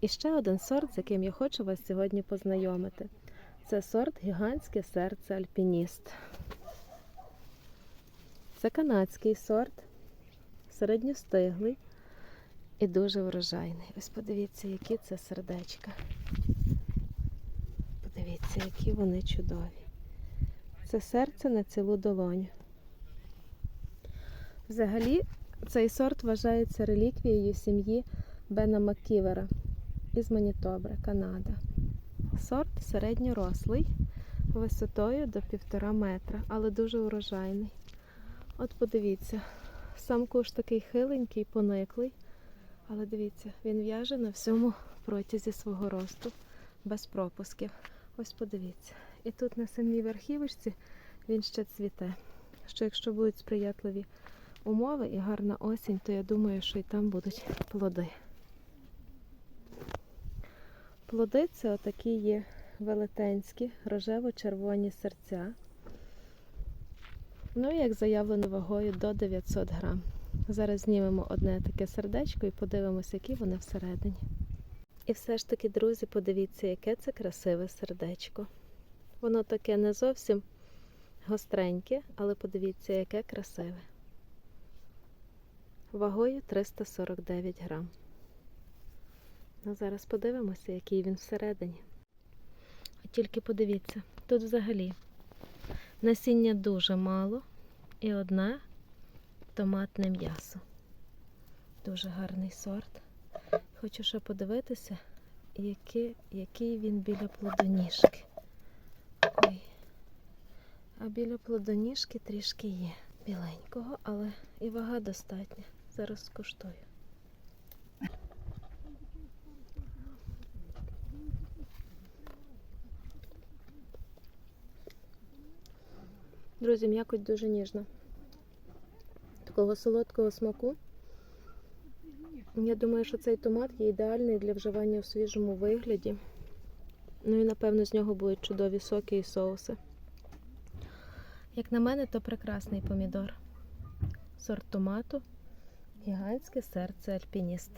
І ще один сорт, з яким я хочу вас сьогодні познайомити. Це сорт гігантське серце альпініст. Це канадський сорт, середньостиглий і дуже врожайний. Ось подивіться, які це сердечка. Подивіться, які вони чудові. Це серце на цілу долоню. Взагалі, цей сорт вважається реліквією сім'ї Бена Макківера із Манітобри, Канада. Сорт середньорослий, висотою до півтора метра, але дуже урожайний. От подивіться, сам куш такий хиленький, пониклий, але дивіться, він в'яже на всьому протязі свого росту, без пропусків. Ось подивіться. І тут на самій верхівочці він ще цвіте. Що якщо будуть сприятливі умови і гарна осінь, то я думаю, що і там будуть плоди. Плоди це отакі є велетенські, рожево-червоні серця. Ну як заявлено вагою до 900 грам. Зараз знімемо одне таке сердечко і подивимося, які вони всередині. І все ж таки, друзі, подивіться, яке це красиве сердечко. Воно таке не зовсім гостреньке, але подивіться, яке красиве. Вагою 349 грам. Ну, зараз подивимося, який він всередині. Тільки подивіться, тут взагалі насіння дуже мало і одне томатне м'ясо. Дуже гарний сорт. Хочу ще подивитися, який, який він біля плодоніжки. Ой. А біля плодоніжки трішки є біленького, але і вага достатня. Зараз скуштую. Друзі, м'якоть дуже ніжна. Такого солодкого смаку. Я думаю, що цей томат є ідеальний для вживання у свіжому вигляді. Ну і напевно з нього будуть чудові соки і соуси. Як на мене, то прекрасний помідор. Сорт томату, гігантське серце альпініст.